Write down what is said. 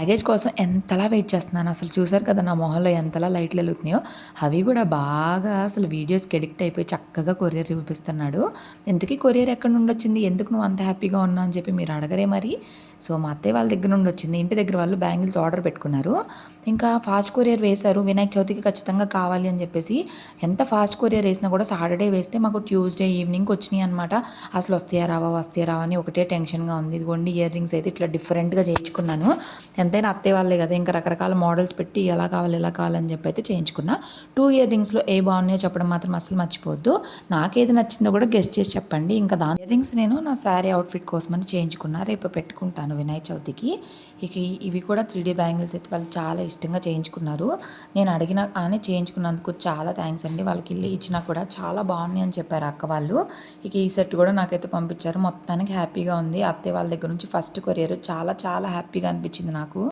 Luggage కోసం ఎంతలా wait చేస్తున్నాను? అసలు చూసారు కదా నా మొహంలో ఎంతలా లైట్లు వెలుగుతున్నాయో? అవి కూడా బాగా అసలు వీడియోస్కి ఎడిక్ట్ అయిపోయి చక్కగా కొరియర్ చూపిస్తున్నాడు. ఎందుకీ కొరియర్ ఎక్కడ నుండి వచ్చింది? ఎందుకు నువ్వు అంత హ్యాపీగా ఉన్నావు అని చెప్పి మీరు అడగరే మరి. సో మా అత్తయ్య వాళ్ళ దగ్గర నుండి వచ్చింది. ఇంటి దగ్గర వాళ్ళు బ్యాంగిల్స్ ఆర్డర్ పెట్టుకున్నారు. ఇంకా ఫాస్ట్ కొరియర్ వేశారు. వినాయక చవితికి ఖచ్చితంగా కావాలి అని చెప్పేసి ఎంత ఫాస్ట్ కొరియర్ వేసినా కూడా సాటర్డే వేస్తే మాకు ట్యూస్డే ఈవినింగ్కి వచ్చినాయి అనమాట అసలు వస్తాయా రావా వస్తాయా రావా అని ఒకటే టెన్షన్గా ఉంది. ఇదిగోండి ఇయర్ రింగ్స్ అయితే ఇట్లా డిఫరెంట్గా చేయించుకున్నాను. ఎంతైనా అత్తయ్య వాళ్ళే కదా ఇంకా రకరకాల మోడల్స్ పెట్టి ఎలా కావాలి ఎలా కావాలని చెప్పి అయితే చేయించుకున్నా. టూ ఇయర్ రింగ్స్లో ఏ బాగున్నాయో చెప్పడం మాత్రం అసలు మర్చిపోవద్దు. నాకేది నచ్చిందో కూడా గెస్ట్ చేసి చెప్పండి. ఇంకా దాని ఇయర్ రింగ్స్ నేను నా శారీ అవుట్ఫిట్ కోసమని చేయించుకున్నా. రేపు పెట్టుకుంటాను వినాయక చవితికి. ఇక ఇవి కూడా త్రీ డీ బ్యాంగిల్స్ అయితే వాళ్ళు చాలా ఇష్టంగా చేయించుకున్నారు. నేను అడిగిన కానీ చేయించుకున్నందుకు చాలా థ్యాంక్స్ అండి. వాళ్ళకి ఇల్లు ఇచ్చినా కూడా చాలా బాగున్నాయి అని చెప్పారు అక్క వాళ్ళు. ఇక ఈ సెట్ కూడా నాకైతే పంపించారు. మొత్తానికి హ్యాపీగా ఉంది. అత్తయ్య వాళ్ళ దగ్గర నుంచి ఫస్ట్ కొరియర్ చాలా చాలా హ్యాపీగా అనిపించింది నాకు.